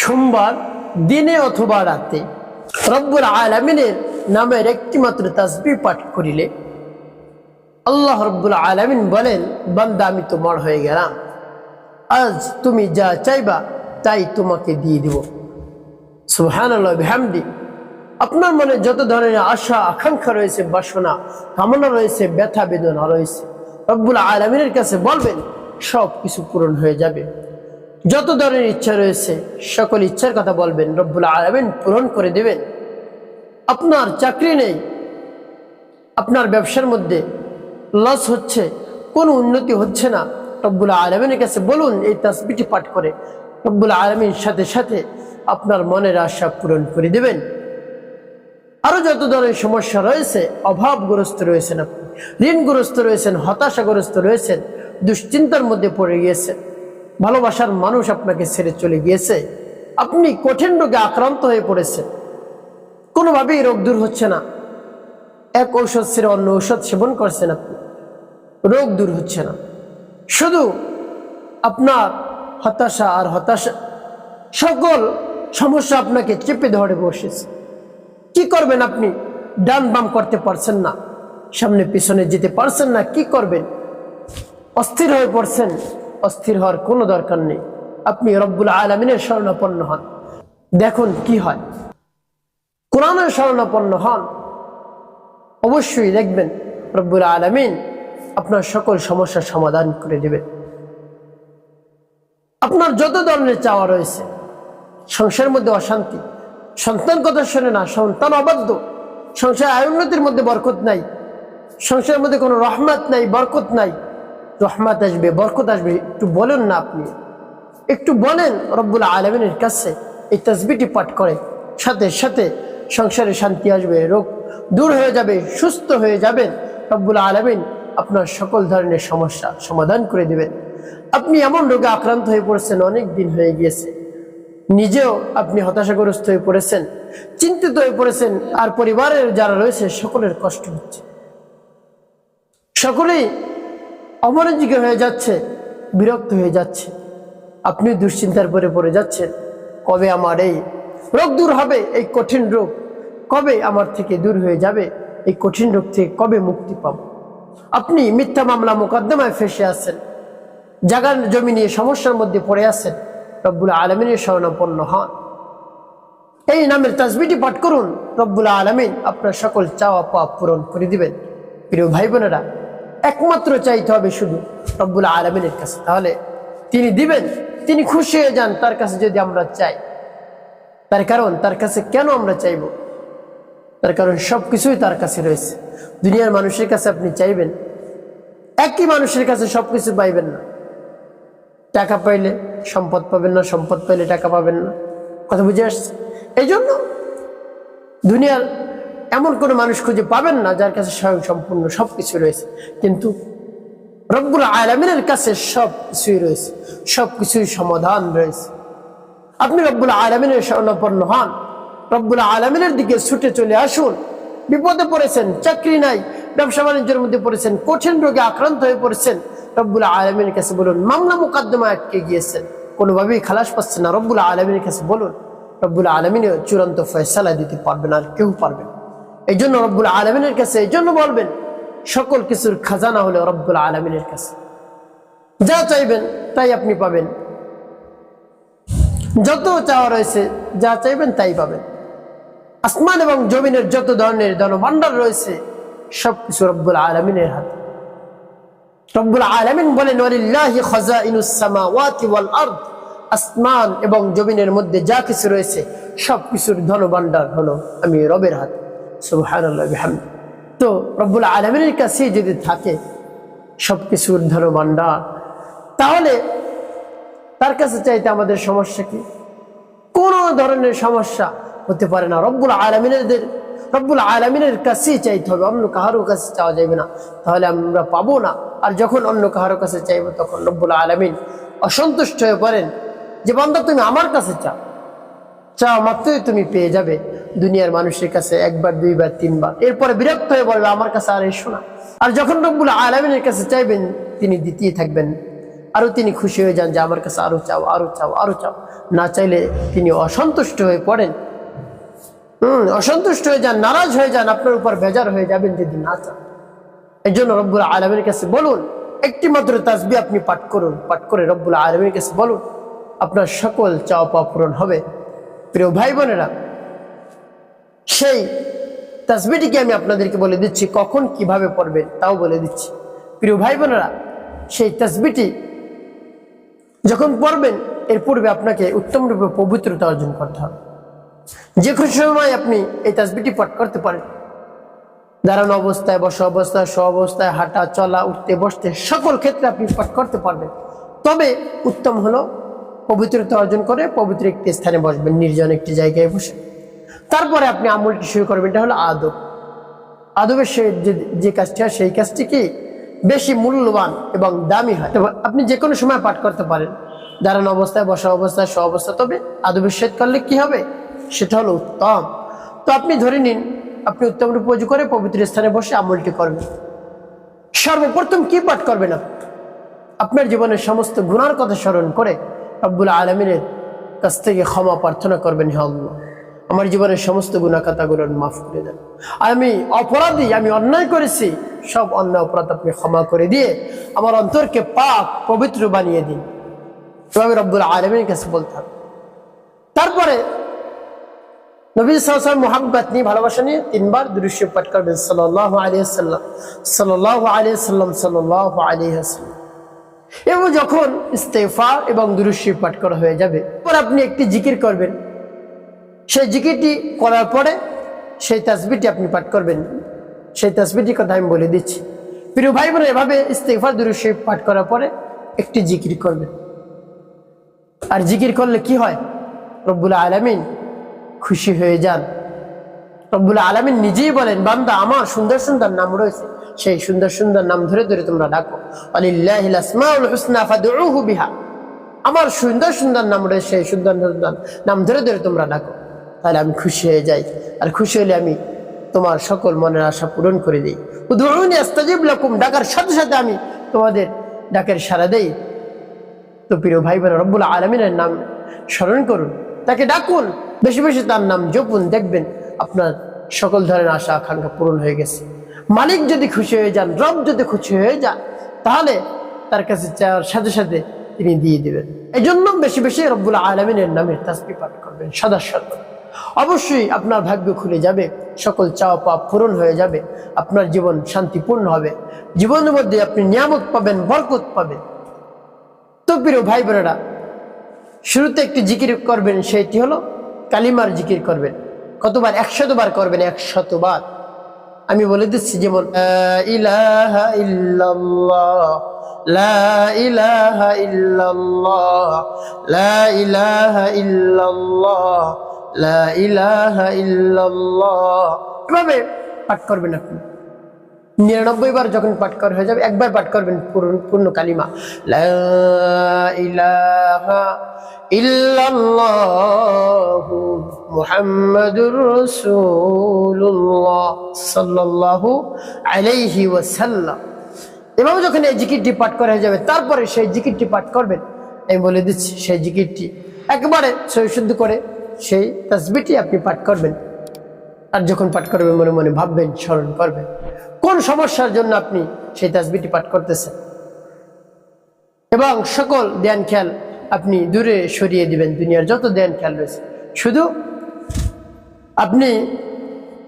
সোমবার, দিনে অথবা রাতে রব্বুল আলমিনের নামের একটি মাত্র তাসবি পাঠ করিলে আল্লাহ রব্বুল আলমিন বলেন, বান্দা, আমি তোমার হয়ে গেলাম। আজ তুমি যা চাইবা, তাই তোমাকে দিয়ে দিব। সুহান হামদি আপনার মনে যত ধরনের আশা, আকাঙ্ক্ষা রয়েছে, বাসনা, কামনা রয়েছে, ব্যথা, বেদনা রয়েছে, রব্বুল আলমিনের কাছে বলবেন সব কিছু পূরণ হয়ে যাবে। যত ধরনের ইচ্ছা রয়েছে, সকল ইচ্ছার কথা বলবেন, রব্বুল আলমিন পূরণ করে দেবেন। আপনার চাকরি নেই, আপনার ব্যবসার মধ্যে লস হচ্ছে, কোনো উন্নতি হচ্ছে না, রব্বুল আলমিনের কাছে বলুন, এই তাসবিটি পাঠ করে রব্বুল আলমীর সাথে সাথে আপনার মনের আশা পূরণ করে দেবেন। আরও যত ধরনের সমস্যা রয়েছে, অভাবগ্রস্ত রয়েছেন আপনি, ঋণগ্রস্ত রয়েছেন, হতাশাগ্রস্ত রয়েছেন, দুশ্চিন্তার মধ্যে পড়ে গিয়েছেন ভালোবাসার মানুষ আপনাকে ছেড়ে চলে গিয়েছে। আপনি কঠিন রোগে আক্রান্ত হয়ে পড়েছেন। কোনোভাবেই রোগ দূর হচ্ছে না। এক ঔষধ ছেড়ে অন্য ঔষধ সেবন করছেন আপনি। রোগ দূর হচ্ছে না। শুধু আপনার হতাশা আর হতাশা, সকল সমস্যা আপনাকে চেপে ধরে বসেছে। কি করবেন আপনি? ডান বাম করতে পারছেন না। সামনে পিছনে যেতে পারছেন না, কি করবেন? অস্থির হয়ে পড়ছেন। অস্থির হওয়ার কোনো দরকার নেই। আপনি রব্বুল আলমিনের স্মরণাপন্ন হন। দেখুন কি হয়। কোরআনের স্মরণাপন্ন হন। অবশ্যই দেখবেন রব্বুল আলমিন আপনার সকল সমস্যার সমাধান করে দেবেন। আপনার যত ধরনের চাওয়া রয়েছে, সংসারের মধ্যে অশান্তি, সন্তান কথা শোনে না, সন্তান অবাধ্য, সংসার আয় উন্নতির মধ্যে বরকত নাই, সংসারের মধ্যে কোনো রহমত নাই, বরকত নাই রহমত আসবে, বরকত আসবে, একটু বলেন না আপনি। একটু বলেন রব্বুল আলমিনের কাছে, এই তসবিটি পাঠ করে। সাথে সাথে সংসারে শান্তি আসবে, রোগ দূর হয়ে যাবে, সুস্থ হয়ে যাবেন রব্বুল আলমিন আপনার সকল ধরনের সমস্যা সমাধান করে দিবেন। আপনি এমন রোগে আক্রান্ত হয়ে পড়েছেন, অনেক দিন হয়ে গিয়েছে। নিজেও আপনি হতাশাগ্রস্ত হয়ে পড়েছেন, চিন্তিত হয়ে পড়েছেন, আর পরিবারের যারা রয়েছে, সকলের কষ্ট হচ্ছে। সকলেই অমনোযোগী হয়ে যাচ্ছে, বিরক্ত হয়ে যাচ্ছে। আপনি দুশ্চিন্তার পরে পড়ে যাচ্ছেন, কবে আমার এই রোগ দূর হবে, এই কঠিন রোগ কবে আমার থেকে দূর হয়ে যাবে, এই কঠিন রোগ থেকে কবে মুক্তি পাব? আপনি মিথ্যা মামলা মোকদ্দমায় ফেসে আছেন, জাগান জমি নিয়ে সমস্যার মধ্যে পড়ে আছেন, রব্বুল আলমিনের স্মরণাপন্ন হন। এই নামের তাজবিটি পাঠ করুন, রব্বুল আলমিন আপনার সকল চাওয়া পাওয়া পূরণ করে দিবেন। প্রিয় ভাই বোনেরা একমাত্র চাইতে হবে শুধু রব্বুল আলমিনের কাছে। তাহলে তিনি দিবেন, তিনি খুশি হয়ে যান তার কাছে যদি আমরা চাই। তার কারণ, তার কাছে কেন আমরা চাইব? তার কারণ সব কিছুই তার কাছে রয়েছে। দুনিয়ার মানুষের কাছে আপনি চাইবেন, একই মানুষের কাছে সব কিছু পাইবেন না। টাকা পাইলে সম্পদ পাবেন না, সম্পদ পাইলে টাকা পাবেন না। কথা বুঝে আসছে? এই জন্য দুনিয়ার এমন কোনো মানুষ খুঁজে পাবেন না যার কাছে স্বয়ং সম্পূর্ণ সব কিছু রয়েছে। কিন্তু রব্বুল আলমিনের কাছে সব কিছুই রয়েছে সব কিছুই সমাধান রয়েছে। আপনি রব্বুল আলমিনের স্বর্ণপন্ন হন, রব্বুল আলমিনের দিকে ছুটে চলে আসুন। বিপদে পড়েছেন, চাকরি নাই, ব্যবসা বাণিজ্যের মধ্যে পড়েছেন, কঠিন রোগে আক্রান্ত হয়ে পড়েছেন, রব্বুল আলমিনের কাছে বলুন, মামলা মোকদ্দমা আটকে গিয়েছেন। কোনোভাবেই খালাস পাচ্ছেন না, রব্বুল আলমিনের কাছে বলুন, রব্বুল আলমিনে চূড়ান্ত ফয়সালা দিতে পারবেন আর কেউ পারবেন এই জন্য রব্বুল আলমিনের কাছে এই জন্য বলবেন, সকল কিছুর খাজানা হলো রব্বুল আলমিনের কাছে। যা চাইবেন, তাই আপনি পাবেন। যত চাওয়া রয়েছে, যা চাইবেন, তাই পাবেন। আসমান এবং জমিনের যত ধরনের ধনভাণ্ডার রয়েছে সবকিছু রব্বুল আলমিনের হাতে। রব্বুল আলমিন বলেন আসমান এবং জমিনের মধ্যে যা কিছু রয়েছে, সব কিছুর ধনভাণ্ডার হলো আমি রবের হাতে। সুবহানাল্লাহ, বিহামদি। তো রব্বুল আলমিনের কাছে যদি থাকে সব কিছুর ধনভাণ্ডার তাহলে তার কাছে চাইতে আমাদের সমস্যা কি? কোনো ধরনের সমস্যা হতে পারে না। রব্বুল আলমিনের রব্বুল আলমিনের কাছেই চাইতে হবে। অন্য কাহারও কাছে চাওয়া যাবে না। তাহলে আমরা পাবো না। আর যখন অন্য কাহারও কাছে চাইব, তখন রব্বুল আলমিন অসন্তুষ্ট হয়ে পড়েন যে, বান্দা, তুমি আমার কাছে চাও। চাও মাত্রই তুমি পেয়ে যাবে। দুনিয়ার মানুষের কাছে একবার, দুইবার, তিনবার। এরপরে বিরক্ত হয়ে বলবে, আমার কাছে আর এসো না। আর যখন রব্বুল আলমিনের কাছে চাইবেন, তিনি দিতেই থাকবেন। আরও তিনি খুশি হয়ে যান যে, আমার কাছে আরও চাও আরও চাও আরও চাও। না চাইলে তিনি অসন্তুষ্ট হয়ে পড়েন। হুম, অসন্তুষ্ট হয়ে যান, নারাজ হয়ে যান, আপনার উপর বেজার হয়ে যাবেন যদি না চান। এই জন্য রব্বুল আলমের কাছে বলুন, একটি মাত্র তাসবি আপনি পাঠ করুন, পাঠ করে রব্বুল আলমের কাছে বলুন, আপনার সকল চাওয়া পাওয়া পূরণ হবে। প্রিয় ভাই বোনেরা সেই তাসবিটিকে আমি আপনাদেরকে বলে দিচ্ছি, কখন কীভাবে পড়বেন তাও বলে দিচ্ছি। প্রিয় ভাই বোনেরা সেই তাসবিটি যখন পড়বেন, এর পূর্বে আপনাকে উত্তম রূপে পবিত্রতা অর্জন করতে হবে। যে কোনো সময় আপনি এই তাসবিটি পাঠ করতে পারেন। দাঁড়ানো অবস্থায়, বসা অবস্থায় স অবস্থায়, হাঁটা, চলা, উঠতে, বসতে, সকল ক্ষেত্রে আপনি পাঠ করতে পারবেন। তবে উত্তম হলো পবিত্রতা অর্জন করে পবিত্র একটি স্থানে বসবেন, নির্জন একটি জায়গায় বসে। তারপরে আপনি আমলটি শুরু করবেন, এটা হলো আদব। আদবের সে যে কাজটি হয়, সেই কাজটি কি? বেশি মূল্যবান এবং দামি হয়। তবে আপনি যে কোনো সময় পাঠ করতে পারেন। দাঁড়ানো অবস্থায়, বসা অবস্থায় স অবস্থা তবে আদবের শেষ করলে কি হবে? সেটা হলো উত্তম। তো আপনি ধরে নিন, আপনি উত্তম রূপ করে পবিত্র স্থানে বসে আমলটি করবেন। সর্বপ্রথম কি পাঠ করবেন আপনি? আপনার জীবনের সমস্ত গুণার কথা স্মরণ করে রব্বুল আলমিনের কাছ থেকে ক্ষমা প্রার্থনা করবেন, হে আল্লাহ। আমার জীবনের সমস্ত গুণা কথাগুলো মাফ করে দেন। আমি অপরাধী, আমি অন্যায় করেছি, সব অন্যায় অপরাধ আপনি ক্ষমা করে দিয়ে আমার অন্তরকে পাক, পবিত্র বানিয়ে দিন। এভাবে রব্বুল আলমীর কাছে বলতাম তারপরে নবী সাল্লাম মোহাম্মত নিয়ে, ভালোবাসা নিয়ে তিনবার দৃশ্য পাঠ করবেন। সাল্লাহ আলিয়াল্লাম সাল্লাহ আলিয়াল্লাম সাল্লাহ আলিয়াল্লাম এবং যখন ইস্তেফা এবং দৃশ্য পাঠ করা হয়ে যাবে পর আপনি একটি জিকির করবেন। সেই জিকিরটি করার পরে সেই তাসবিটি আপনি পাঠ করবেন। সেই তাসবিটির কথা আমি বলে দিচ্ছি। প্রিয় ভাই বোন এভাবে ইস্তেফা দৃশ্য পাঠ করার পরে একটি জিকির করবেন। আর জিকির করলে কি হয়? রব্বুল আলমিন খুশি হয়ে যান। রব্বুল আলমিন নিজেই বলেন, বান্দা, আমার সুন্দর সুন্দর নাম রয়েছে। সেই সুন্দর সুন্দর নাম ধরে ধরে তোমরা ডাকো। বিহা। আমার সুন্দর সুন্দর নাম রয়েছে, সেই সুন্দর সুন্দর নাম ধরে ধরে তোমরা ডাকো। তাহলে আমি খুশি হয়ে যাই। আর খুশি হলে আমি তোমার সকল মনের আশা পূরণ করে দিই। আস্তাজিব লাকুম, ডাকার সাথে সাথে আমি তোমাদের ডাকের সারা দেই। তো প্রিয় ভাই বোন রব্বুল আলমিনের নাম স্মরণ করুন। তাকে ডাকুন, বেশি বেশি তার নাম জপুন, দেখবেন আপনার সকল ধরনের আশা, আকাঙ্ক্ষা পূরণ হয়ে গেছে। মালিক যদি খুশি হয়ে যান, রব যদি খুশি হয়ে যান, তাহলে তার কাছে চাওয়ার সাথে সাথে তিনি দিয়ে দিবেন। এই জন্য বেশি বেশি রব্বুল আলমিনের নামের তাসবি পাঠ করবেন, সদা অবশ্যই আপনার ভাগ্য খুলে যাবে, সকল চাওয়া পাপ পূরণ হয়ে যাবে, আপনার জীবন শান্তিপূর্ণ হবে, জীবনের মধ্যে আপনি নিয়ামত পাবেন, বরকত পাবেন। তো প্রিয় ভাই বোনেরা, শুরুতে একটি জিকির করবেন সেটি হলো কালিমার জিকির করবেন। কতবার? একশতবার করবেন, একশতবার। আমি বলে দিচ্ছি, যেমন ইলাহা ইল্লাল্লাহ, লা ইলাহা লা ইলাহা লা ইলাহা ইল্লাল্লাহ। পাঠ করবেন আপনি। নিরানব্বই বার যখন পাঠ করা হয়ে যাবে, একবার পাঠ করবেন পূর্ণ কালিমা। ইল্লাল্লাহু মুহাম্মাদুর রাসূলুল্লাহ সাল্লাল্লাহু আলাইহি ওয়াসাল্লাম। এভাবে যখন এই জিকিরটি পাঠ করা হয়ে যাবে, তারপরে সেই জিকিরটি পাঠ করবেন। আমি বলে দিচ্ছি, সেই জিকিরটি একবারে সৈশুদ্ধ করে সেই তাসবিটি আপনি পাঠ করবেন। আর যখন পাঠ করবেন, মনে মনে ভাববেন, স্মরণ করবেন, কোন সমস্যার জন্য আপনি সেই তাসবিটি পাঠ করতেছেন। এবং সকল ধ্যান খেয়াল আপনি দূরে সরিয়ে দিবেন, দুনিয়ার যত ধ্যান খেয়াল রয়েছে। শুধু আপনি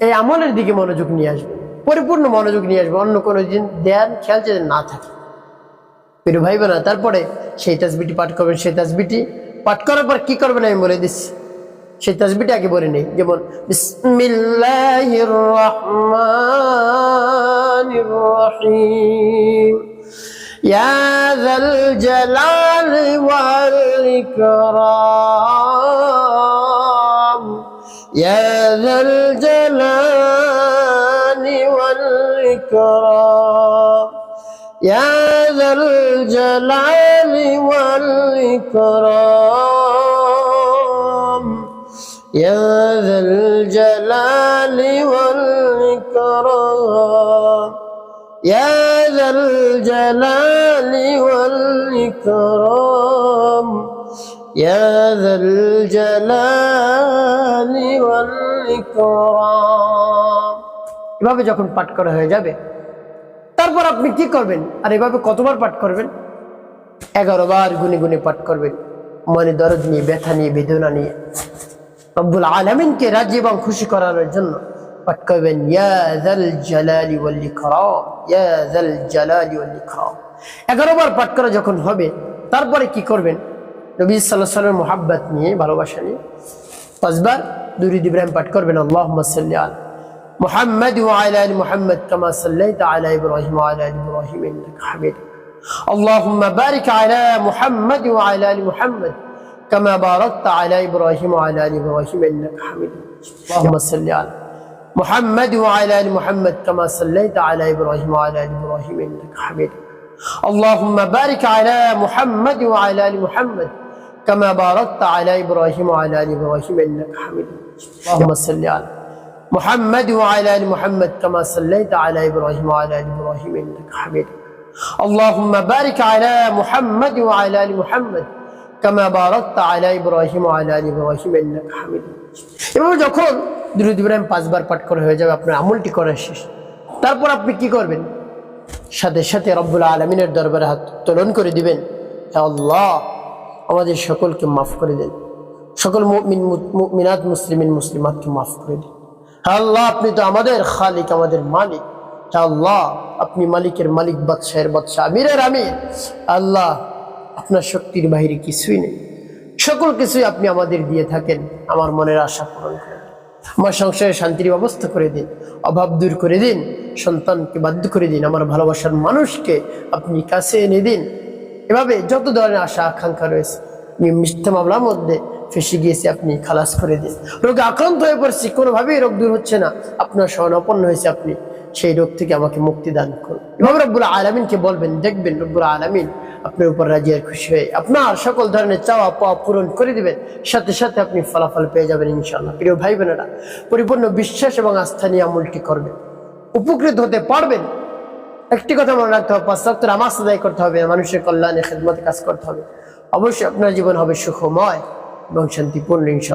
এই আমলের দিকে মনোযোগ নিয়ে আসবেন, পরিপূর্ণ মনোযোগ নিয়ে আসবেন, অন্য কোনো দিন ধ্যান খেয়াল যদি না থাকে। প্রিয় ভাই বোনা তারপরে সেই তাসবিটি পাঠ করবেন। সেই তাসবিটি পাঠ করার পর কি করবেন আমি বলে দিচ্ছি। সেই তাসবিহটা আগে পড়ে নেই যেমন বিসমিল্লাহির রহমানির রহিম ইয়া যাল জালাল ওয়াল ইকরাম ইয়া যাল জালাল ওয়াল ইকরাম ইয়া যাল জালাল ওয়াল ইকরাম يا ذا الجلال والإكرام يا ذا الجلال والإكرام يا ذا الجلال والإكرام এভাবে যখন পাঠ করা হয়ে যাবে তারপর আপনি কি করবেন আর এভাবে কতবার পাঠ করবেন এগারো বার গুনে গুনে পাঠ করবেন মনে দরদ নিয়ে ব্যথা নিয়ে বেদনা নিয়ে রব্বুল আলমিনকে রাজি এবং খুশি করানোর জন্য পাঠ করবেন ইয়া জাল জালালি ওয়াল ইকরাম ইয়া জাল জালালি ওয়াল ইকরাম এগারো বার পাঠ করা যখন হবে তারপরে কি করবেন নবী সাল্লাহ সাল্লামের মোহাব্বত নিয়ে ভালোবাসা নিয়ে পাঁচবার দুরুদ ইব্রাহিম পাঠ করবেন আল্লাহুম্মা সাল্লি আলা محمد وعلى ال محمد كما صليت على ابراهيم وعلى ال ابراهيم انك حميد اللهم بارك على محمد وعلى ال محمد كما باركت على إبراهيم وعلى آل إبراهيم إنك حميد. اللهم صل على محمد وعلى آل محمد كما صليت على إبراهيم وعلى آل إبراهيم إنك حميد اللهم بارك على محمد وعلى آل محمد كما باركت على إبراهيم وعلى آل إبراهيم إنك حميد. اللهم صل على محمد وعلى آل محمد كما صليت على إبراهيم وعلى آل إبراهيم إنك حميد اللهم بارك على محمد وعلى آل محمد কামা বারত আলা ইব্রাহিম আলা ইব্রাহিম হামিদ এভাবে যখন দুরুদ ইব্রাহিম পাঁচবার পাঠ করে হয়ে যাবে, আপনার আমলটি করা শেষ। তারপর আপনি কি করবেন? সাথে সাথে রব্বুল আলমিনের দরবারে হাত তোলন করে দিবেন। আল্লাহ, আমাদের সকলকে মাফ করে দেন। সকল মিন মিনাত মুসলিমিন, মুসলিমাতকে মাফ করে দিন। আল্লাহ, আপনি তো আমাদের খালিক, আমাদের মালিক। আল্লাহ, আপনি মালিকের মালিক, বাদশাহের বাদশাহ, আমিরের আমির। আল্লাহ আপনার শক্তির বাহিরে কিছুই নেই। সকল কিছুই আপনি আমাদের দিয়ে থাকেন, আমার মনের আশা পূরণ করেন। আমার সংসারে শান্তির ব্যবস্থা করে দিন, অভাব দূর করে দিন, সন্তানকে বাধ্য করে দিন, আমার ভালোবাসার মানুষকে আপনি কাছে এনে দিন। এভাবে যত ধরনের আশা, আকাঙ্ক্ষা রয়েছে, আমি মিথ্যা মামলার মধ্যে ফেসে গিয়েছি, আপনি খালাস করে দিন। রোগে আক্রান্ত হয়ে পড়ছি, কোনোভাবেই রোগ দূর হচ্ছে না। আপনার স্বর্ণাপন্ন হয়েছে, আপনি সেই রোগ থেকে আমাকে মুক্তি দান করুন। এভাবে রব্বুল আলমিনকে বলবেন, দেখবেন রব্বুল আলমিন আপনার উপর রাজি আর খুশি হয়ে আপনার সকল ধরনের চাওয়া পাওয়া পূরণ করে দিবেন। সাথে সাথে আপনি ফলাফল পেয়ে যাবেন ইনশাল্লাহ প্রিয় ভাই বোনেরা, পরিপূর্ণ বিশ্বাস এবং আস্থা নিয়ে আমলটি করবেন। উপকৃত হতে পারবেন। একটি কথা মনে রাখতে হবে সপ্তাহ নামাজ আদায় করতে হবে, মানুষের কল্যাণে খেদমতে কাজ করতে হবে। অবশ্যই আপনার জীবন হবে সুখময় এবং শান্তিপূর্ণ ইনশাল্লাহ